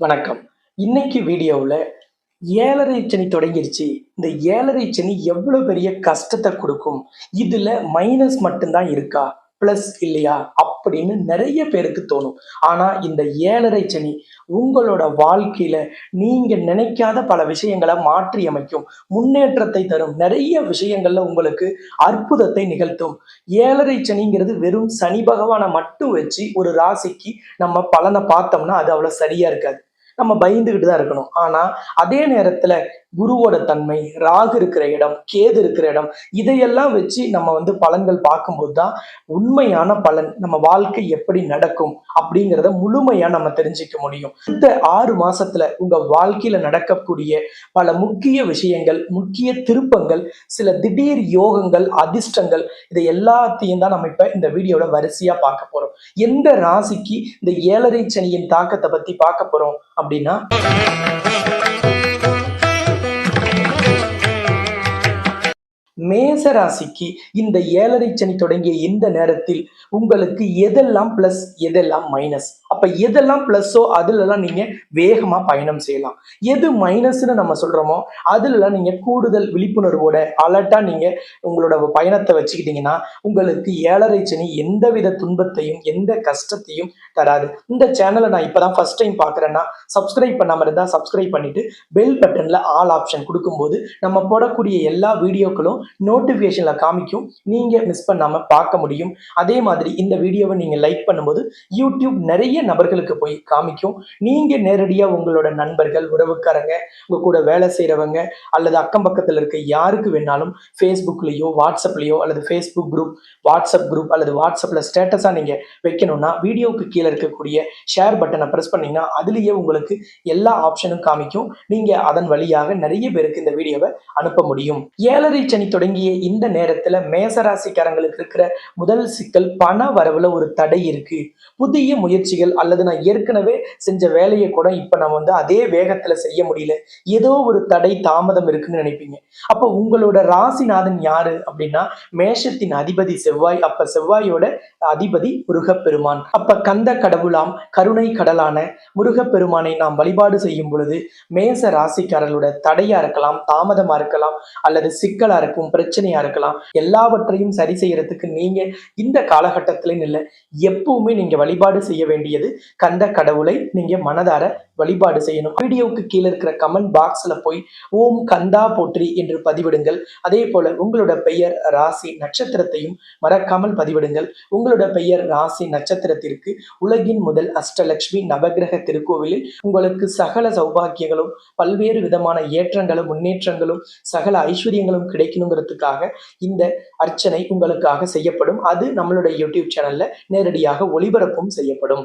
வணக்கம். இன்னைக்கு வீடியோவில் ஏழரை சனி தொடங்கிருச்சு. இந்த ஏழரை சனி எவ்வளோ பெரிய கஷ்டத்தை கொடுக்கும்? இதில் மைனஸ் மட்டும்தான் இருக்கா? ப்ளஸ் இல்லையா? அப்படின்னு நிறைய பேருக்கு தோணும். ஆனால் இந்த ஏழரை சனி உங்களோட வாழ்க்கையில் நீங்கள் நினைக்காத பல விஷயங்களை மாற்றி அமைக்கும் முன்னேற்றத்தை தரும். நிறைய விஷயங்களில் உங்களுக்கு அற்புதத்தை நிகழ்த்தும். ஏழரை சனிங்கிறது வெறும் சனி பகவானை மட்டும் வச்சு ஒரு ராசிக்கு நம்ம பலனை பார்த்தோம்னா அது அவ்வளோ சரியாக இருக்காது. நம்ம பயந்துகிட்டு தான் இருக்கணும். ஆனா அதே நேரத்துல குருவோட தன்மை ராகு இருக்கிற இடம் கேது இருக்கிற இடம் இதையெல்லாம் வச்சு நம்ம வந்து பலன்கள் பார்க்கும்போது தான் உண்மையான பலன் நம்ம வாழ்க்கை எப்படி நடக்கும் அப்படிங்கிறத முழுமையா நம்ம தெரிஞ்சுக்க முடியும். இந்த ஆறு மாசத்துல உங்க வாழ்க்கையில நடக்கக்கூடிய பல முக்கிய விஷயங்கள் முக்கிய திருப்பங்கள் சில திடீர் யோகங்கள் அதிர்ஷ்டங்கள் இதை எல்லாத்தையும் தான் நம்ம இப்ப இந்த வீடியோல வரிசையா பார்க்க போறோம். எந்த ராசிக்கு இந்த ஏழரை சனியின் தாக்கத்தை பத்தி பார்க்க போறோம் அப்படின்னா மேச ராசிக்கு இந்த ஏழரை சனி தொடங்கிய இந்த நேரத்தில் உங்களுக்கு எதெல்லாம் பிளஸ் எதெல்லாம் மைனஸ் அப்ப எதெல்லாம் பிளஸ்ஸோ அதுலலாம் நீங்க வேகமா பயணம் செய்யலாம். எது மைனஸ்னு நம்ம சொல்றோமோ அதுலலாம் நீங்க கூடுதல் விழிப்புணர்வோட அலர்ட்டா நீங்க உங்களோட பயணத்தை வச்சுக்கிட்டீங்கன்னா உங்களுக்கு ஏழரை சனி எந்தவித துன்பத்தையும் எந்த கஷ்டத்தையும் தராது. இந்த சேனலை நான் இப்பதான் ஃபர்ஸ்ட் டைம் பார்க்குறேன்னா சப்ஸ்கிரைப் பண்ணாம இருந்தா சப்ஸ்கிரைப் பண்ணிட்டு பெல் பட்டன்ல ஆல் ஆப்ஷன் கொடுக்கும்போது நம்ம போடக்கூடிய எல்லா வீடியோக்களும் நோட்டிபிகேஷன்ல காமிக்கும். நீங்க மிஸ் பண்ணாம பார்க்க முடியும். அதே மாதிரி இந்த வீடியோவை நீங்க லைக் பண்ணும்போது யூடியூப் நிறைய நபர்களுக்கு போய் காமிக்கும். நீங்க நேரடியா உங்களோட நண்பர்கள் உறவுக்காரங்க உங்க கூட வேலை செய்யறவங்க அல்லது அக்கம் பக்கத்துல இருக்க யாருக்கு வேணாலும் ஃபேஸ்புக்லயோ வாட்ஸ்அப்லயோ அல்லது ஃபேஸ்புக் குரூப் வாட்ஸ்அப் குரூப் அல்லது வாட்ஸ்அப்ல ஸ்டேட்டஸா நீங்க வைக்கணும்னா வீடியோவுக்கு கீழே இருக்கக்கூடிய ஷேர் பட்டனை ப்ரெஸ் பண்ணீங்கன்னா அதுலயே உங்களுக்கு எல்லா ஆப்ஷனும் காமிக்கும். நீங்க அதன் வழியாக நிறைய பேருக்கு இந்த வீடியோவை அனுப்ப முடியும். ஏழரை சனி தொடங்கிய இந்த நேரத்துல மேசராசிக்காரங்களுக்கு இருக்கிற முதல் சிக்கல் பண வரவுல ஒரு தடை இருக்கு. புதிய முயற்சிகள் அல்லது நான் ஏற்கனவே செஞ்ச வேலையை கூட இப்ப நம்ம வந்து அதே வேகத்துல செய்ய முடியல. ஏதோ ஒரு தடை தாமதம் இருக்குன்னு நினைப்பீங்க. அப்போ உங்களோட ராசிநாதன் யாரு அப்படின்னா மேஷத்தின் அதிபதி செவ்வாய் அப்ப செவ்வாயோட அதிபதி முருகப்பெருமான். அப்ப கந்த கடவுளாம் கருணை கடலான முருகப்பெருமானை நாம் வழிபாடு செய்யும் பொழுது மேச ராசிக்காரர்களோட தடையா இருக்கலாம் தாமதமா இருக்கலாம் அல்லது சிக்கலா இருக்கும் பிரச்சனையா இருக்கலாம் எல்லாவற்றையும் சரி செய்யறதுக்கு நீங்க இந்த காலகட்டத்திலும் இல்ல எப்பவுமே நீங்க வழிபாடு செய்ய வேண்டிய வேண்டியது கந்த கடவுளை நீங்க மனதார வழிபாடு செய்யணும். வீடியோவுக்கு கீழே இருக்கிற கமெண்ட் பாக்ஸ்ல போய் ஓம் கந்தா போற்றி என்று பதிவிடுங்கள். அதே போல உங்களோட பெயர் ராசி நட்சத்திரத்தையும் மறக்காமல் பதிவிடுங்கள். உங்களோட பெயர் ராசி நட்சத்திரத்திற்கு உலகின் முதல் அஷ்டலட்சுமி நவகிரக திருக்கோவிலில் உங்களுக்கு சகல சௌபாக்கியங்களும் பல்வேறு விதமான ஏற்றங்களும் முன்னேற்றங்களும் சகல ஐஸ்வர்யங்களும் கிடைக்கணுங்கிறதுக்காக இந்த அர்ச்சனை உங்களுக்காக செய்யப்படும். அது நம்மளுடைய யூடியூப் சேனல்ல நேரடியாக ஒளிபரப்பும் செய்யப்படும்.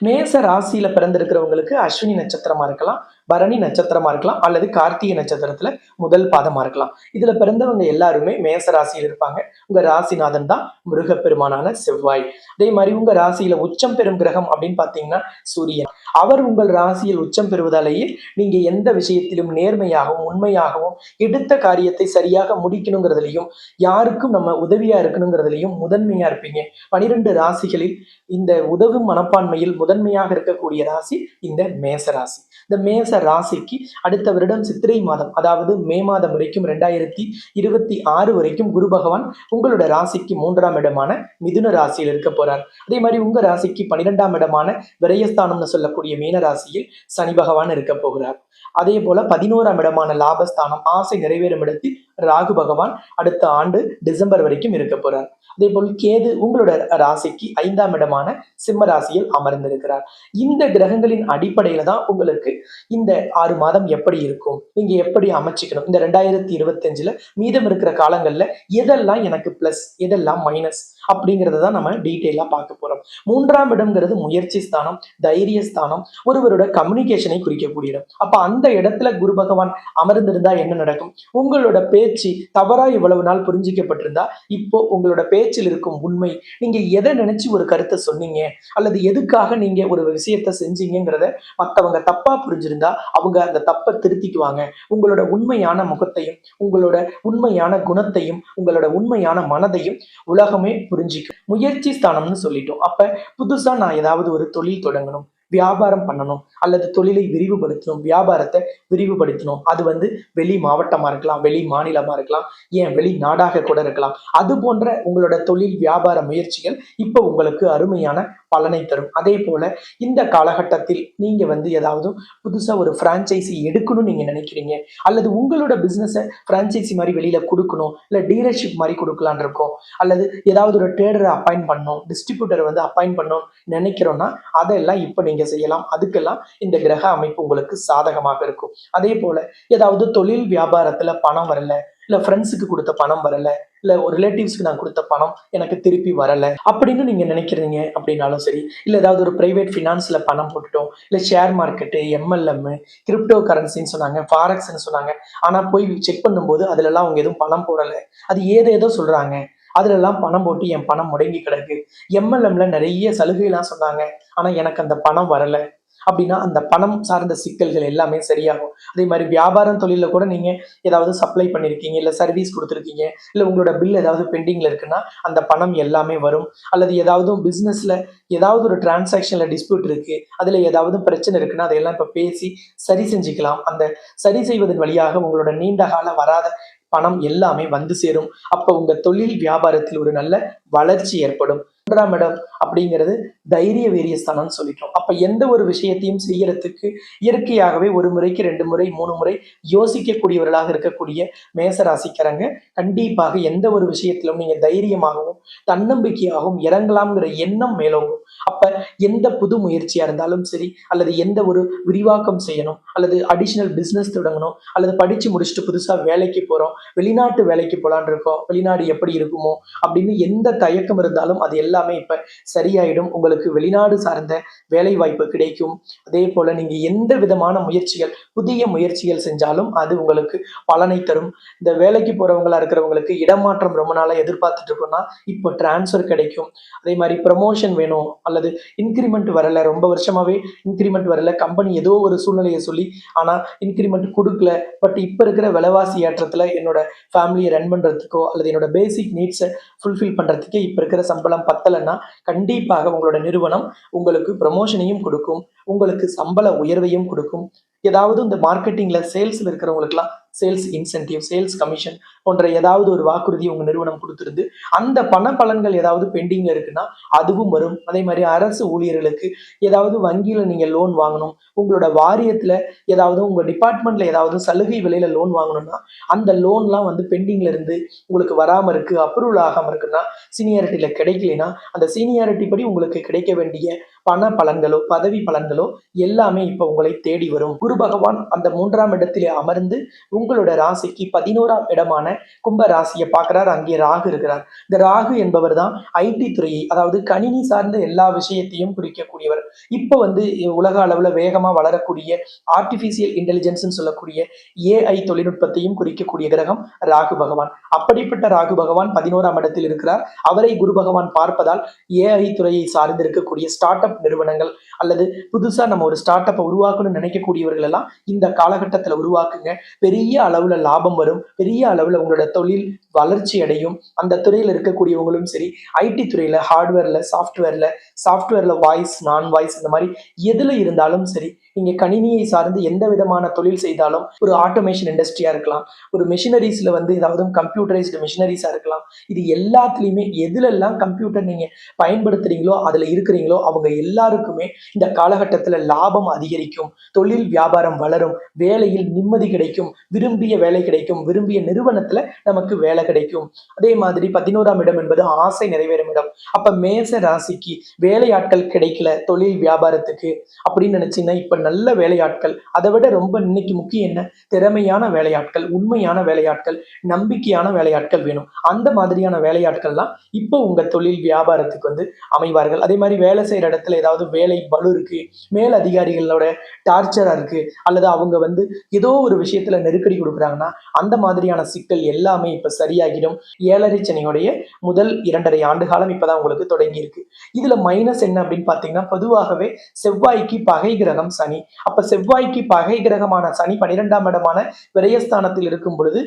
மேச ராசியில பிறந்திருக்கிறவங்களுக்கு அஸ்வினி நட்சத்திரமா இருக்கலாம். பரணி நட்சத்திரமா இருக்கலாம் அல்லது கார்த்திகை நட்சத்திரத்துல முதல் பாதமா இருக்கலாம். இதுல பிறந்தவங்க எல்லாருமே மேச ராசியில் இருப்பாங்க. உங்க ராசிநாதன் தான் முருகப்பெருமானான செவ்வாய். அதே மாதிரி உங்க ராசியில உச்சம் பெறும் கிரகம் அப்படின்னு பாத்தீங்கன்னா சூரியன். அவர் உங்கள் ராசியில் உச்சம் பெறுவதாலேயே நீங்க எந்த விஷயத்திலும் நேர்மையாகவும் உண்மையாகவும் எடுத்த காரியத்தை சரியாக முடிக்கணுங்கிறதுலையும் யாருக்கும் நம்ம உதவியா இருக்கணுங்கிறதுலையும் முதன்மையா இருப்பீங்க. பனிரெண்டு ராசிகளில் இந்த உதவும் மனப்பான்மையில் முதன்மையாக இருக்கக்கூடிய ராசி இந்த மேச ராசி. இந்த மேச ராசிக்கு அடுத்த வருடம் சித்திரை மாதம் அதாவது மே மாதம் வரைக்கும் ரெண்டாயிரத்தி இருபத்தி ஆறு வரைக்கும் குரு பகவான் உங்களோட ராசிக்கு மூன்றாம் இடமான மிதுன ராசியில் இருக்க போறார். அதே மாதிரி உங்க ராசிக்கு பன்னிரெண்டாம் இடமான விரயஸ்தானம்னு சொல்லக்கூடிய மீன ராசியில் சனி பகவான் இருக்க போகிறார். அதே போல பதினோராம் இடமான லாபஸ்தானம் ஆசை நிறைவேறும் இடத்தில் ராகு பகவான் அடுத்த ஆண்டு டிசம்பர் வரைக்கும் இருக்க போறார். அதே போல் கேது உங்களோட ராசிக்கு ஐந்தாம் இடமான சிம்ம ராசியில் அமர்ந்திருக்கிறார். இந்த கிரகங்களின் அடிப்படையில தான் உங்களுக்கு இந்த ஆறு மாதம் எப்படி இருக்கும்? நீங்க எப்படி அமைச்சிக்கணும்? இந்த ரெண்டாயிரத்தி இருபத்தஞ்சுல மீதம் இருக்கிற காலங்கள்ல எதெல்லாம் எனக்கு பிளஸ் எதெல்லாம் மைனஸ் அப்படிங்கிறத தான் நம்ம டீட்டெயிலா பார்க்க போறோம். மூன்றாம் இடம்ங்கிறது முயற்சி ஸ்தானம் தைரிய ஸ்தானம் ஒருவரோட கம்யூனிகேஷனை குறிக்கக்கூடிய இடம். அப்ப அந்த இடத்துல குரு பகவான் அமர்ந்திருந்தா என்ன நடக்கும்? உங்களோட பேச்சு தவறா இவ்வளவு நாள் புரிஞ்சிக்கப்பட்டிருந்தா இப்போ உங்களோட பேச்சில் இருக்கும் உண்மை நீங்க எதை நினைச்சு ஒரு கருத்தை சொன்னீங்க? அல்லது எதுக்காக நீங்க ஒரு விஷயத்த செஞ்சீங்கிறத மற்றவங்க தப்பா புரிஞ்சிருந்தா அவங்க அந்த தப்பை திருத்திக்குவாங்க. உங்களோட உண்மையான முகத்தையும் உங்களோட உண்மையான குணத்தையும் உங்களோட உண்மையான மனதையும் உலகமே புரிஞ்சிக்கும். முயற்சி ஸ்தானம்னு சொல்லிட்டோம். அப்ப புதுசா நான் ஏதாவது ஒரு தொழில் தொடங்கணும். வியாபாரம் பண்ணணும் அல்லது தொழிலை விரிவுபடுத்தணும் வியாபாரத்தை விரிவுபடுத்தணும். அது வந்து வெளி மாவட்டமாக இருக்கலாம் வெளி மாநிலமாக இருக்கலாம் ஏன் வெளி நாடாக கூட இருக்கலாம். அது போன்ற உங்களோட தொழில் வியாபார முயற்சிகள் இப்போ உங்களுக்கு அருமையான பலனை தரும். அதே போல இந்த காலகட்டத்தில் நீங்க வந்து ஏதாவது புதுசா ஒரு பிரான்ச்சைசி எடுக்கணும்னு நீங்க நினைக்கிறீங்க அல்லது உங்களோட பிசினஸை பிரான்ச்சைசி மாதிரி வெளியில கொடுக்கணும் இல்ல டீலர்ஷிப் மாதிரி கொடுக்கலான் இருக்கோம் அல்லது ஏதாவது ஒரு ட்ரேடரை அப்பாயின் பண்ணணும் டிஸ்ட்ரிபியூட்டரை வந்து அப்பாயின் பண்ணணும் நினைக்கிறோம்னா அதெல்லாம் இப்போ நீங்க செய்யலாம். அதுக்கெல்லாம் இந்த கிரக அமைப்பு உங்களுக்கு சாதகமாக இருக்கும். அதே போல ஏதாவது தொழில் வியாபாரத்துல பணம் வரல இல்ல ஃப்ரெண்ட்ஸுக்கு கொடுத்த பணம் வரல இல்ல ஒரு ரிலேட்டிவ்ஸ்க்கு நான் கொடுத்த பணம் எனக்கு திருப்பி வரல அப்படின்னு நீங்க நினைக்கிறீங்க அப்படின்னாலும் சரி இல்ல ஏதாவது ஒரு பிரைவேட் ஃபினான்ஸ்ல பணம் போட்டுட்டோம் இல்ல ஷேர் மார்க்கெட்டு எம்எல்எம் கிரிப்டோ கரன்சின்னு சொன்னாங்க ஃபாரக்ஸ்ன்னு சொன்னாங்க ஆனா போய் செக் பண்ணும்போது அதுல எல்லாம் அவங்க எதுவும் பணம் போடல. அது ஏதோ சொல்றாங்க. அதுல எல்லாம் பணம் போட்டு என் பணம் முடங்கி கிடக்கு. எம்எல்எம்ல நிறைய சலுகைலாம் சொன்னாங்க. ஆனா எனக்கு அந்த பணம் வரல. அப்படின்னா அந்த பணம் சார்ந்த சிக்கல்கள் எல்லாமே சரியாகும். அதே மாதிரி வியாபாரம் தொழிலில் கூட நீங்கள் ஏதாவது சப்ளை பண்ணியிருக்கீங்க இல்லை சர்வீஸ் கொடுத்துருக்கீங்க இல்லை உங்களோட பில் ஏதாவது பெண்டிங்கில் இருக்குன்னா அந்த பணம் எல்லாமே வரும். அல்லது ஏதாவது பிஸ்னஸில் ஏதாவது ஒரு டிரான்சாக்ஷனில் டிஸ்பியூட் இருக்குது அதில் ஏதாவது பிரச்சனை இருக்குன்னா அதையெல்லாம் இப்போ பேசி சரி செஞ்சுக்கலாம். அந்த சரி செய்வதன் வழியாக உங்களோட நீண்ட கால வராத பணம் எல்லாமே வந்து சேரும். அப்போ உங்க தொழில் வியாபாரத்தில் ஒரு நல்ல வளர்ச்சி ஏற்படும். மூன்றாம் இடம் அப்படிங்கிறது தைரிய வீரியஸ்தானம்னு சொல்லிட்டோம். அப்ப எந்த ஒரு விஷயத்தையும் செய்யறதுக்கு இயற்கையாகவே ஒரு முறைக்கு ரெண்டு முறை மூணு முறை யோசிக்கக்கூடியவர்களாக இருக்கக்கூடிய மேச ராசிக்காரங்க கண்டிப்பாக எந்த ஒரு விஷயத்திலும் நீங்க தைரியமாகவும் தன்னம்பிக்கையாகவும் இறங்கலாம்ங்கிற எண்ணம் மேலோங்கும். அப்ப எந்த புது முயற்சியா இருந்தாலும் சரி அல்லது எந்த ஒரு விரிவாக்கம் செய்யணும் அல்லது அடிஷனல் பிசினஸ் தொடங்கணும் அல்லது படிச்சு முடிச்சுட்டு புதுசா வேலைக்கு போறோம் வெளிநாட்டு வேலைக்கு போலான் இருக்கோம் வெளிநாடு எப்படி இருக்குமோ அப்படின்னு எந்த தயக்கம் இருந்தாலும் அது எல்லாமே இப்ப சரியாயிடும். உங்களுக்கு வெளிநாடு சார்ந்த வேலை வாய்ப்பு கிடைக்கும். அதே போல நீங்க எந்த விதமான முயற்சிகள் புதிய முயற்சிகள் செஞ்சாலும் அது உங்களுக்கு பலனை தரும். இந்த வேலைக்கு போறவங்களா இருக்கிறவங்களுக்கு இடமாற்றம் ரொம்ப நாளா எதிர்பார்த்துட்டு இருக்கோம்னா இப்போ டிரான்ஸ்ஃபர் கிடைக்கும். அதே மாதிரி ப்ரமோஷன் வேணும் அல்லது இன்க்ரிமெண்ட் வரல ரொம்ப வருஷமாவே இன்க்ரிமெண்ட் வரல கம்பெனி ஏதோ ஒரு சூழ்நிலையை சொல்லி ஆனா இன்க்ரிமெண்ட் கொடுக்கல. பட் இப்போ இருக்கிற விலைவாசி ஏற்றத்துல என்னோட ஃபேமிலியை ரன் பண்றதுக்கோ அல்லது என்னோட பேசிக் நீட்ஸை ஃபுல்ஃபில் பண்றதுக்கே இப்போ இருக்கிற சம்பளம் பத்தலைன்னா கண்டிப்பாக கண்டிப்பாக உங்களோட நிறுவனம் உங்களுக்கு ப்ரமோஷனையும் கொடுக்கும் உங்களுக்கு சம்பள உயர்வையும் கொடுக்கும். ஏதாவது இந்த மார்க்கெட்டிங்ல சேல்ஸ்ல இருக்கிறவங்களுக்குலாம் சேல்ஸ் இன்சென்டிவ் சேல்ஸ் கமிஷன் போன்ற ஏதாவது ஒரு வாக்குறுதி உங்க நிறுவனம் கொடுத்துருந்து அந்த பண பலன்கள் ஏதாவது பெண்டிங்ல இருக்குன்னா அதுவும் வரும். அதே மாதிரி அரசு ஊழியர்களுக்கு ஏதாவது வங்கியில நீங்க லோன் வாங்கணும் உங்களோட வாரியத்துல ஏதாவது உங்க டிபார்ட்மெண்ட்ல ஏதாவது சலுகை விலையில லோன் வாங்கணும்னா அந்த லோன்லாம் வந்து பெண்டிங்ல இருந்து உங்களுக்கு வராம இருக்கு அப்ரூவல் ஆகாம இருக்குன்னா சீனியாரிட்டியில கிடைக்கலைன்னா அந்த சீனியாரிட்டி படி உங்களுக்கு கிடைக்க வேண்டிய பண பலன்களோ பதவி பலன்களோ எல்லாமே இப்ப உங்களை தேடி வரும். குரு பகவான் அந்த மூன்றாம் இடத்திலே அமர்ந்து உங்களோட ராசிக்கு பதினோராம் இடமான கும்ப ராசியை பார்க்கிறார். அங்கே ராகு இருக்கிறார். இந்த ராகு என்பவர் தான் ஐடி துறையை அதாவது கணினி சார்ந்த எல்லா விஷயத்தையும் குறிக்கக்கூடியவர். இப்போ வந்து உலக அளவுல வேகமா வளரக்கூடிய ஆர்டிபிஷியல் இன்டெலிஜென்ஸ் சொல்லக்கூடிய ஏஐ தொழில்நுட்பத்தையும் குறிக்கக்கூடிய கிரகம் ராகு பகவான். அப்படிப்பட்ட ராகு பகவான் பதினோராம் இடத்தில் இருக்கிறார். அவரை குரு பகவான் பார்ப்பதால் ஏஐ துறையை சார்ந்து இருக்கக்கூடிய ஸ்டார்ட் அப் நிறுவனங்கள் அல்லது புதுசா நம்ம ஒரு ஸ்டார்ட் அப்பை உருவாக்கணும்னு நினைக்கக்கூடியவர்கள் எல்லாம் இந்த காலகட்டத்துல உருவாக்குங்க. பெரிய அளவுல லாபம் வரும். பெரிய அளவுல உங்களோட தொழில் வளர்ச்சி அடையும் அந்த துறையில் இருக்கக்கூடியவங்களும் சரி ஐடி துறையில ஹார்ட்வேர்ல சாஃப்ட்வேர்ல சாஃப்ட்வேர்ல வாய்ஸ் நான் வாய்ஸ் இந்த மாதிரி எதுல இருந்தாலும் சரி நீங்க கணினியை சார்ந்து எந்த விதமான தொழில் செய்தாலும் ஒரு ஆட்டோமேஷன் இண்டஸ்ட்ரியா இருக்கலாம். ஒரு மிஷினரிஸ்ல வந்து ஏதாவது கம்ப்யூட்டரைஸ்டு மிஷினரிஸா இருக்கலாம். இது எல்லாத்துலயுமே எதுல எல்லாம் கம்ப்யூட்டர் நீங்க பயன்படுத்துறீங்களோ அதுல இருக்கிறீங்களோ அவங்க எல்லாருக்குமே இந்த காலகட்டத்துல லாபம் அதிகரிக்கும். தொழில் வியாபாரம் வளரும். வேலையில் நிம்மதி கிடைக்கும். விரும்பிய வேலை கிடைக்கும். விரும்பிய நிறுவனத்துல நமக்கு வேலை கிடைக்கும். அதே மாதிரி பதினோராம் இடம் என்பது ஆசை நிறைவேறும் இடம். அப்ப மேச ராசிக்கு வேலையாட்கள் கிடைக்கல தொழில் வியாபாரத்துக்கு அப்படின்னு நினைச்சீங்கன்னா இப்ப நல்ல வேலையாட்கள் அதை விட ரொம்ப இன்னைக்கு முக்கியம் என்ன? திறமையான வேலையாட்கள் உண்மையான வேலையாட்கள் நம்பிக்கையான வேலையாட்கள் வேணும். அந்த மாதிரியான வேலையாட்கள்லாம் இப்போ உங்க தொழில் வியாபாரத்துக்கு வந்து அமைவார்கள். அதே மாதிரி வேலை செய்யற இடத்துல ஏதாவது வேலை பலு இருக்கு மேல் அதிகாரிகளோட டார்ச்சரா இருக்கு அல்லது அவங்க வந்து ஏதோ ஒரு விஷயத்துல நெருக்கடி கொடுக்குறாங்கன்னா அந்த மாதிரியான சிக்கல் எல்லாமே இப்ப சரி சரியாகிடும். ஏழரை சனியோடைய முதல் இரண்டரை ஆண்டு காலம் இப்பதான் உங்களுக்கு தொடங்கி இருக்கு இதுல மைனஸ் என்ன அப்படின்னு பாத்தீங்கன்னா பொதுவாகவே செவ்வாய்க்கு பகை கிரகம் சனி. அப்ப செவ்வாய்க்கு பகை கிரகமான சனி பனிரெண்டாம் இடமான விரயஸ்தானத்தில் இருக்கும் பொழுது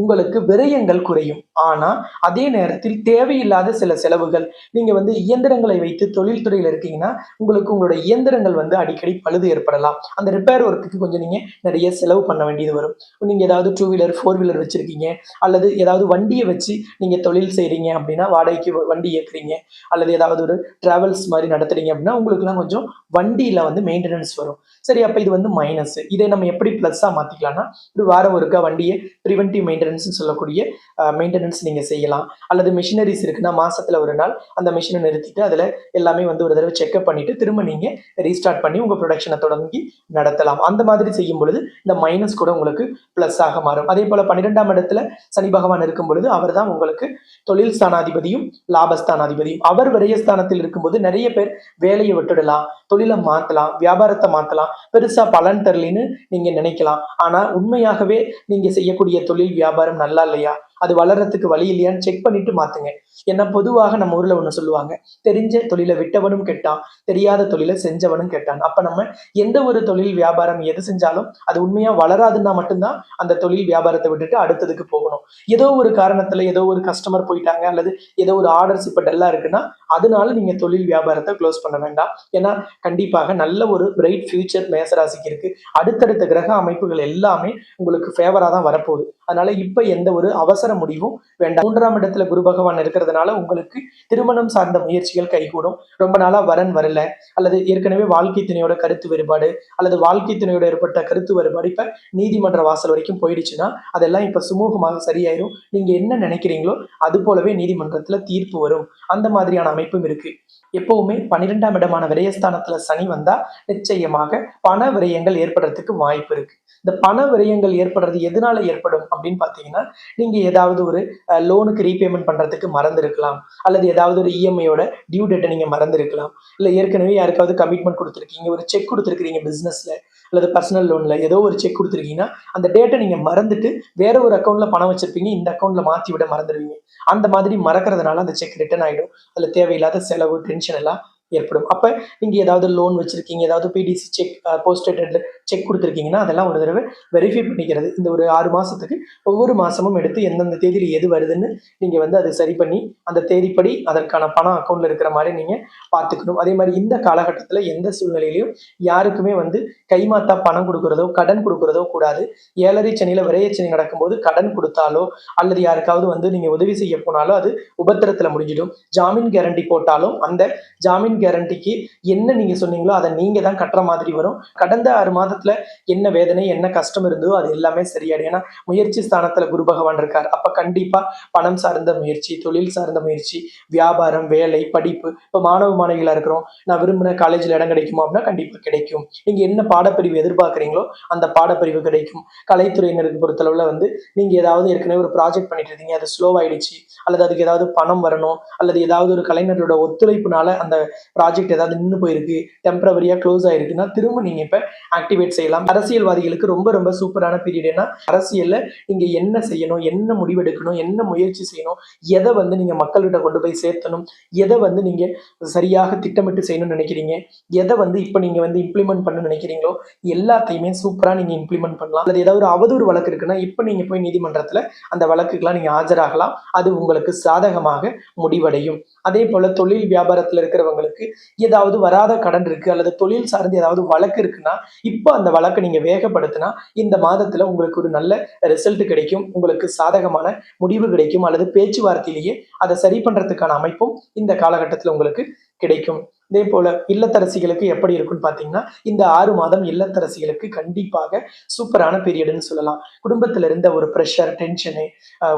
உங்களுக்கு விரயங்கள் குறையும். ஆனா அதே நேரத்தில் தேவையில்லாத சில செலவுகள். நீங்க வந்து இயந்திரங்களை வைத்து தொழில்துறையில் இருக்கீங்கன்னா உங்களுக்கு உங்களோட இயந்திரங்கள் வந்து அடிக்கடி பழுது ஏற்படலாம். அந்த ரிப்பேர் ஒர்க்குக்கு கொஞ்சம் நீங்க நிறைய செலவு பண்ண வேண்டியது வரும். நீங்க ஏதாவது டூ வீலர் ஃபோர் வீலர் வச்சிருக்கீங்க. அல்லது ஏதாவது வண்டியை வச்சு நீங்கள் தொழில் செய்கிறீங்க அப்படின்னா வாடகைக்கு வண்டி இயக்குறீங்க அல்லது ஏதாவது ஒரு டிராவல்ஸ் மாதிரி நடத்துறீங்க அப்படின்னா உங்களுக்குலாம் கொஞ்சம் வண்டியில் வந்து மெயின்டெனன்ஸ் வரும். சரி அப்போ இது வந்து மைனஸ் இதை நம்ம எப்படி ப்ளஸ்ஸாக மாற்றிக்கலாம்னா ஒரு வாரம் ஒருக்கா வண்டியை ப்ரிவென்டிவ் மெயின்டெனன்ஸ்னு சொல்லக்கூடிய மெயின்டெனன்ஸ் நீங்கள் செய்யலாம். அல்லது மிஷினரிஸ் இருக்குன்னா மாசத்துல ஒரு நாள் அந்த மிஷினை நிறுத்திட்டு அதில் எல்லாமே வந்து ஒரு தடவை செக்அப் பண்ணிட்டு திரும்ப நீங்கள் ரீஸ்டார்ட் பண்ணி உங்கள் ப்ரொடக்ஷனை தொடங்கி நடத்தலாம். அந்த மாதிரி செய்யும் பொழுது இந்த மைனஸ் கூட உங்களுக்கு ப்ளஸ் ஆக மாறும். அதே போல் பன்னிரெண்டாம் இடத்துல சனி பகவான் இருக்கும் பொழுது அவர் தான் உங்களுக்கு தொழில் ஸ்தானாதிபதியும் லாபஸ்தானாதிபதியும். அவர் விரயஸ்தானத்தில் இருக்கும்போது நிறைய பேர் வேலையை விட்டுடலாம் தொழிலை மாத்தலாம் வியாபாரத்தை மாத்தலாம் பெருசா பலன் தரலின்னு நீங்க நினைக்கலாம். ஆனா உண்மையாகவே நீங்க செய்யக்கூடிய தொழில் வியாபாரம் நல்லா இல்லையா? அது வளர்றதுக்கு வழி இல்லையான்னு செக் பண்ணிட்டு மாத்துங்க. ஏன்னா பொதுவாக நம்ம ஊர்ல ஒண்ணு சொல்லுவாங்க தெரிஞ்ச தொழிலை விட்டவனும் கெட்டான் தெரியாத தொழிலை செஞ்சவனும் கெட்டான். அப்ப நம்ம எந்த ஒரு தொழில் வியாபாரம் எது செஞ்சாலும் அது உண்மையா வளராதுன்னா மட்டும்தான் அந்த தொழில் வியாபாரத்தை விட்டுட்டு அடுத்ததுக்கு போகணும். ஏதோ ஒரு காரணத்துல ஏதோ ஒரு கஸ்டமர் போயிட்டாங்க அல்லது ஏதோ ஒரு ஆர்டர்ஸ் இப்ப டல்லா இருக்குன்னா அதனால நீங்க தொழில் வியாபாரத்தை க்ளோஸ் பண்ண வேண்டாம். ஏன்னா கண்டிப்பாக நல்ல ஒரு பிரைட் ஃபியூச்சர் மேசராசிக்கு இருக்கு. அடுத்தடுத்த கிரக அமைப்புகள் எல்லாமே உங்களுக்கு ஃபேவரா தான் வரப்போகுது. அதனால இப்ப எந்த ஒரு அவசர முடிவும் வேண்டாம். மூன்றாம் இடத்துல குரு பகவான் இருக்கிறதுனால உங்களுக்கு திருமணம் சார்ந்த முயற்சிகள் கைகூடும். ரொம்ப நாளா வரன் வரல. அல்லது ஏற்கனவே வாழ்க்கை துணையோட கருத்து வேறுபாடு அல்லது வாழ்க்கை துணையோட ஏற்பட்ட கருத்து வேறுபாடு இப்ப நீதிமன்ற வாசல் வரைக்கும் போயிடுச்சுன்னா அதெல்லாம் இப்ப சுமூகமாக சரியாயிரும். நீங்க என்ன நினைக்கிறீங்களோ அது போலவே நீதிமன்றத்துல தீர்ப்பு வரும். அந்த மாதிரியான அமைப்பும் இருக்கு. எப்பவுமே பன்னிரெண்டாம் இடமான விரயஸ்தானத்துல சனி வந்தா நிச்சயமாக பண விரயங்கள் ஏற்படுறதுக்கு வாய்ப்பு இருக்கு. இந்த பண விரயங்கள் ஏற்படுறது எதனால ஏற்படும் அப்படின்னு பார்த்தீங்கன்னா நீங்கள் ஏதாவது ஒரு லோனுக்கு ரீபேமெண்ட் பண்ணுறதுக்கு மறந்துருக்கலாம். அல்லது ஏதாவது ஒரு இஎம்ஐயோட டியூ டேட்டை நீங்கள் மறந்துருக்கலாம். இல்லை ஏற்கனவே யாருக்காவது கமிட்மெண்ட் கொடுத்துருக்கீங்க ஒரு செக் கொடுத்துருக்கீங்க பிஸ்னஸில் அல்லது பர்சனல் லோனில் ஏதோ ஒரு செக் கொடுத்துருக்கீங்கன்னா அந்த டேட்டை நீங்கள் மறந்துட்டு வேற ஒரு அக்கௌண்ட்டில் பணம் வச்சுருப்பீங்க இந்த அக்கௌண்ட்டில் மாற்றி விட மறந்துடுவீங்க. அந்த மாதிரி மறக்கறதுனால அந்த செக் ரிட்டர்ன் ஆகிடும் அதில் தேவையில்லாத செலவு டென்ஷன் எல்லாம் ஏற்படும். அப்போ நீங்கள் ஏதாவது லோன் வச்சுருக்கீங்க ஏதாவது பிடிசி செக் போஸ்ட் செக் கொடுத்துருக்கீங்கன்னா அதெல்லாம் ஒரு தடவை வெரிஃபை பண்ணிக்கிறது. இந்த ஒரு ஆறு மாதத்துக்கு ஒவ்வொரு மாதமும் எடுத்து எந்தெந்த தேதியில் எது வருதுன்னு நீங்கள் வந்து அதை சரி பண்ணி அந்த தேதிப்படி அதற்கான பணம் அக்கௌண்ட்ல இருக்கிற மாதிரி நீங்கள் பார்த்துக்கணும். அதே மாதிரி இந்த காலகட்டத்தில் எந்த சூழ்நிலையிலையும் யாருக்குமே வந்து கைமாத்தா பணம் கொடுக்குறதோ கடன் கொடுக்குறதோ கூடாது. ஏழரை சனியில விரையச்சனி நடக்கும்போது கடன் கொடுத்தாலோ அல்லது யாருக்காவது வந்து நீங்கள் உதவி செய்ய போனாலோ அது உபத்திரத்தில் முடிஞ்சிடும். ஜாமீன் கேரண்டி போட்டாலும் அந்த ஜாமீன் கேரண்டிக்கு என்ன நீங்கள் சொன்னீங்களோ அதை நீங்கள் தான் கட்டுற மாதிரி வரும். கடந்த ஆறு மாதம் மாதத்துல என்ன வேதனை என்ன கஷ்டம் இருந்ததோ அது எல்லாமே சரியாயிடும். ஏன்னா முயற்சி ஸ்தானத்துல குரு பகவான் இருக்கார். அப்ப கண்டிப்பா பணம் சார்ந்த முயற்சி தொழில் சார்ந்த முயற்சி வியாபாரம் வேலை படிப்பு இப்போ மாணவ மாணவிகளா இருக்கிறோம். நான் விரும்பின காலேஜ்ல இடம் கிடைக்குமா அப்படின்னா கண்டிப்பா கிடைக்கும். நீங்க என்ன பாடப்பிரிவு எதிர்பார்க்குறீங்களோ அந்த பாடப்பிரிவு கிடைக்கும். கலைத்துறையினருக்கு பொறுத்தளவுல வந்து நீங்க ஏதாவது ஏற்கனவே ஒரு ப்ராஜெக்ட் பண்ணிட்டு இருந்தீங்க அது ஸ்லோ ஆயிடுச்சு. அல்லது அதுக்கு ஏதாவது பணம் வரணும். அல்லது ஏதாவது ஒரு கலைஞர்களோட ஒத்துழைப்புனால அந்த ப்ராஜெக்ட் ஏதாவது நின்று போயிருக்கு. டெம்பரவரியா க்ளோஸ் ஆயிருக்குன்னா திரும்ப நீங்க இப்ப ஆக்டிவேட் செய்யலாம். அரசியல்வாதிகளுக்கு ரொம்ப ரொம்ப சூப்பரான பீரியட் ஏன்னா அரசியல்ல நீங்க என்ன செய்யணும் என்ன முடிவெடுக்கணும் என்ன முயற்சி செய்யணும் எதை வந்து நீங்க மக்கள்கிட்ட கொண்டு போய் சேர்த்தணும் எதை வந்து நீங்க சரியாக திட்டமிட்டு செய்யணும்னு நினைக்கிறீங்க எதை வந்து இப்ப நீங்க வந்து இம்ப்ளிமெண்ட் பண்ண நினைக்கிறீங்களோ எல்லாத்தையுமே சூப்பரா நீங்க இம்ப்ளிமெண்ட் பண்ணலாம். அல்லது ஏதாவது ஒரு அவதூறு வழக்கு இருக்குன்னா இப்ப நீங்க போய் நீதிமன்றத்துல அந்த வழக்குக்கெல்லாம் நீங்க ஆஜராகலாம். அது உங்களுக்கு சாதகமாக முடிவடையும். அதே போல தொழில் வியாபாரத்துல இருக்கிறவங்களுக்கு ஏதாவது வராத கடன் இருக்கு அல்லது தொழில் சார்ந்து ஏதாவது வழக்கு இருக்குன்னா இப்போ அந்த வழக்கை நீங்க வேகப்படுத்தினா இந்த மாதத்துல உங்களுக்கு ஒரு நல்ல ரிசல்ட் கிடைக்கும். உங்களுக்கு சாதகமான முடிவு கிடைக்கும். அல்லது பேச்சுவார்த்தையிலேயே அதை சரி பண்றதுக்கான அமைப்பும் இந்த காலகட்டத்தில் உங்களுக்கு கிடைக்கும். இதே போல இல்லத்தரசிகளுக்கு எப்படி இருக்கும்னு பார்த்தீங்கன்னா இந்த ஆறு மாதம் இல்லத்தரசிகளுக்கு கண்டிப்பாக சூப்பரான பீரியடுன்னு சொல்லலாம். குடும்பத்துல இருந்த ஒரு ப்ரெஷர் டென்ஷனு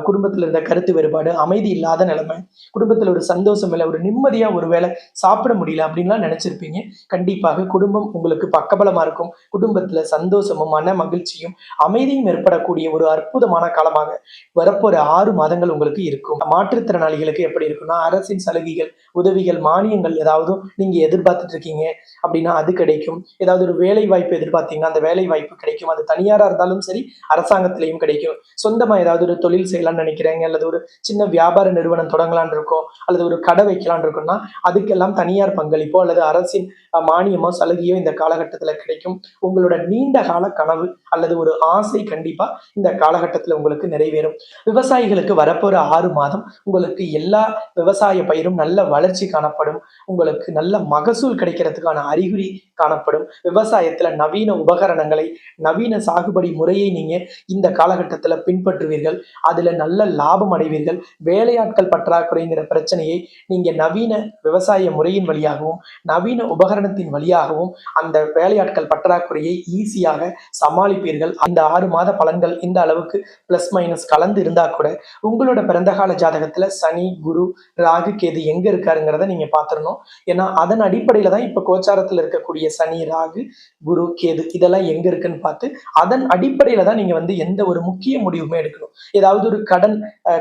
குடும்பத்துல இருந்த கருத்து வேறுபாடு அமைதி இல்லாத நிலைமை குடும்பத்துல ஒரு சந்தோஷம் இல்லை ஒரு நிம்மதியா ஒரு வேளை சாப்பிட முடியல அப்படின்லாம் நினைச்சிருப்பீங்க. கண்டிப்பாக குடும்பம் உங்களுக்கு பக்கபலமா இருக்கும். குடும்பத்துல சந்தோஷமும் மன மகிழ்ச்சியும் அமைதியும் ஏற்படக்கூடிய ஒரு அற்புதமான காலமாக வரப்போற ஆறு மாதங்கள் உங்களுக்கு இருக்கும். மாற்றுத்திறனாளிகளுக்கு எப்படி இருக்கும்னா அரசின் சலுகைகள் உதவிகள் மானியங்கள் ஏதாவது நீங்கள் எதிர்பார்த்துட்டு இருக்கீங்க அப்படின்னா அது கிடைக்கும். ஏதாவது ஒரு வேலை வாய்ப்பு எதிர்பார்த்தீங்கன்னா அந்த வேலை வாய்ப்பு கிடைக்கும். அது தனியாராக இருந்தாலும் சரி அரசாங்கத்திலையும் கிடைக்கும். சொந்தமாக ஏதாவது ஒரு தொழில் செய்யலாம்னு நினைக்கிறீங்க அல்லது ஒரு சின்ன வியாபார நிறுவனம் தொடங்கலான் இருக்கோம் அல்லது ஒரு கடை வைக்கலான் இருக்கோம்னா அதுக்கெல்லாம் தனியார் பங்களிப்போ அல்லது அரசின் மானியமோ சலுகையோ இந்த காலகட்டத்தில் கிடைக்கும். உங்களோட நீண்ட கால கனவு அல்லது ஒரு ஆசை கண்டிப்பாக இந்த காலகட்டத்தில் உங்களுக்கு நிறைவேறும். விவசாயிகளுக்கு வரப்போகிற ஆறு மாதம் உங்களுக்கு எல்லா விவசாய பயிரும் நல்ல வளர்ச்சி காணப்படும். உங்களுக்கு நல்ல மகசூல் கிடைக்கிறதுக்கான அறிகுறி காணப்படும். விவசாயத்துல நவீன உபகரணங்களை நவீன சாகுபடி முறையை நீங்க இந்த காலகட்டத்துல பின்பற்றுவீர்கள். அதுல நல்ல லாபம் அடைவீர்கள். வேலையாட்கள் பற்றாக்குறைங்கிற பிரச்சனையை நீங்க நவீன விவசாய முறையின் வழியாகவும் நவீன உபகரணத்தின் வழியாகவும் அந்த வேலையாட்கள் பற்றாக்குறையை ஈஸியாக சமாளிப்பீர்கள். அந்த ஆறு மாத பலன்கள் இந்த அளவுக்கு பிளஸ் மைனஸ் கலந்து இருந்தா கூட உங்களோட பிறந்தகால ஜாதகத்துல சனி குரு ராகு கேது எங்க இருக்காருங்கிறத நீங்க பாத்துடணும் ஏன்னா அதன் அடிப்படையில தான் இப்ப கோச்சாரத்துல இருக்கக்கூடிய சனி ராகு குரு கேது இதெல்லாம் எங்க இருக்குன்னு பார்த்து அதன் அடிப்படையில தான் நீங்க வந்து எந்த ஒரு முக்கிய முடிவுமே எடுக்கணும். ஏதாவது ஒரு கடன்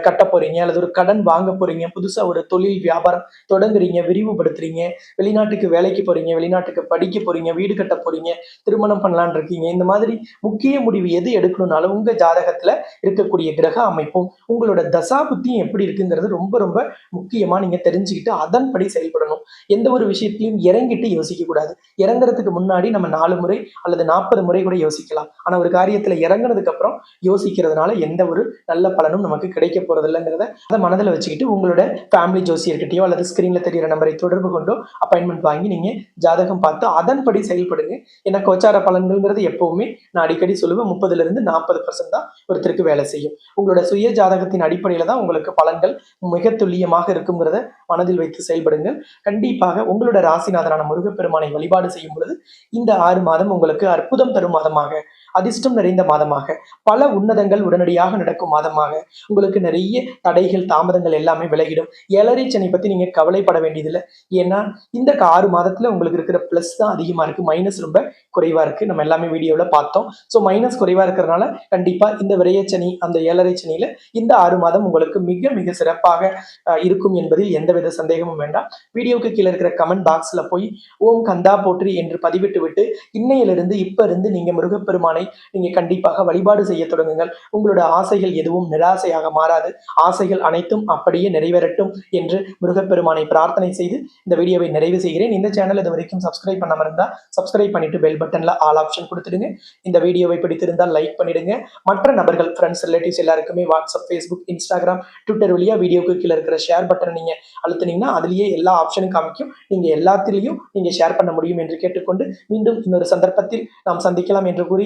கட்ட போறீங்க அல்லது ஒரு கடன் வாங்க போறீங்க புதுசா ஒரு தொழில் வியாபாரம் தொடங்குறீங்க விரிவுபடுத்துறீங்க வெளிநாட்டுக்கு வேலைக்கு போறீங்க வெளிநாட்டுக்கு படிக்க போறீங்க வீடு கட்ட போறீங்க திருமணம் பண்ணலான் இருக்கீங்க இந்த மாதிரி முக்கிய முடிவு எது எடுக்கணும்னாலும் உங்க ஜாதகத்துல இருக்கக்கூடிய கிரக அமைப்பும் உங்களோட தசா புத்தியும் எப்படி இருக்குங்கிறது ரொம்ப ரொம்ப முக்கியமா நீங்க தெரிஞ்சுக்கிட்டு அதன்படி செயல்படணும். எந்த ஒரு விஷயத்திலையும் இறங்கிட்டு யோசிக்க கூடாது. இறங்குறதுக்கு முன்னாடி நம்ம நாலு முறை அல்லது நாற்பது முறை கூட யோசிக்கலாம். ஆனா ஒரு காரியத்துல இறங்குனதுக்கு அப்புறம் யோசிக்கிறதுனால எந்த ஒரு நல்ல பலனும் நமக்கு கிடைக்க போறது இல்லைங்கிறத அதை மனதில் வச்சுக்கிட்டு உங்களோட ஃபேமிலி ஜோசியர்கிட்டயோ அல்லது ஸ்கிரீன்ல தெரியிற நம்பரை தொடர்பு கொண்டோ அப்பாயின்மெண்ட் வாங்கி நீங்க ஜாதகம் பார்த்து அதன்படி செயல்படுங்க. ஏன்னா கோச்சார பலன்கள்ங்கிறது எப்பவுமே நான் அடிக்கடி சொல்லுவேன் முப்பதுல இருந்து நாற்பது பர்சன்ட் தான் ஒருத்தருக்கு வேலை செய்யும். உங்களோட சுய ஜாதகத்தின் அடிப்படையில தான் உங்களுக்கு பலன்கள் மிக துல்லியமாக இருக்குங்கிறத மனதில் வைத்து செயல்படுங்கள். கண்டிப்பாக உங்களோட ராசிநாதனான முருகப்பெருமானை வழிபாடு செய்யும் பொழுது இந்த ஆறு மாதம் உங்களுக்கு அற்புதம் தரும் மாதமாக அதிர்ஷ்டம் நிறைந்த மாதமாக பல உன்னதங்கள் உடனடியாக நடக்கும் மாதமாக. உங்களுக்கு நிறைய தடைகள் தாமதங்கள் எல்லாமே விலகிடும். ஏழரை சனி பத்தி நீங்க கவலைப்பட வேண்டியதில்லை. ஏன்னா இந்த க- ஆறு மாதத்துல உங்களுக்கு இருக்கிற பிளஸ் தான் அதிகமா இருக்கு. மைனஸ் ரொம்ப குறைவா இருக்கு. நம்ம எல்லாமே வீடியோல பார்த்தோம். ஸோ மைனஸ் குறைவா இருக்கிறதுனால கண்டிப்பா இந்த விரையச்சனி அந்த ஏழரை சனியில இந்த ஆறு மாதம் உங்களுக்கு மிக மிக சிறப்பாக இருக்கும் என்பதில் எந்தவித சந்தேகமும் வேண்டாம். வீடியோக்கு கீழே இருக்கிற கமெண்ட் பாக்ஸ்ல போய் ஓம் கந்தா போற்றி என்று பதிவிட்டு விட்டு இன்னையிலிருந்து இப்ப இருந்து நீங்க முருகப்பெருமானை நீங்க கண்டிப்பாக வழிபாடு செய்ய தொடங்குங்கள். உங்களோட ஆசைகள் எதுவும் நிராசையாக மாறாது. ஆசைகள் அனைத்தும் அப்படியே நிறைவேறட்டும் என்று முருகப்பெருமானை பிரார்த்தனை செய்து இந்த வீடியோவை நிறைவு செய்கிறேன். இந்த சேனல் இது வரைக்கும் சப்ஸ்கிரைப் பண்ணாம இருந்தா சப்ஸ்கிரைப் பண்ணிட்டு பெல் பட்டன்ல ஆல் ஆப்ஷன் கொடுத்துடுங்க. இந்த வீடியோவை பிடித்திருந்தால் லைக் பண்ணிடுங்க. மற்ற நபர்கள் ஃப்ரெண்ட்ஸ் ரிலேட்டிவ்ஸ் எல்லாருக்குமே வாட்ஸ்அப் ஃபேஸ்புக் இன்ஸ்டாகிராம் ட்விட்டர் வழியா வீடியோக்கு கீழே இருக்கிற ஷேர் பட்டனை நீங்க அழுத்துனீங்கன்னா அதுலேயே எல்லா ஆப்ஷனும் காமிக்கும். நீங்க எல்லாத்திலையும் நீங்க ஷேர் பண்ண முடியும் என்று கேட்டுக்கொண்டு மீண்டும் இன்னொரு சந்தர்ப்பத்தில் நாம் சந்திக்கலாம் என்று கூறி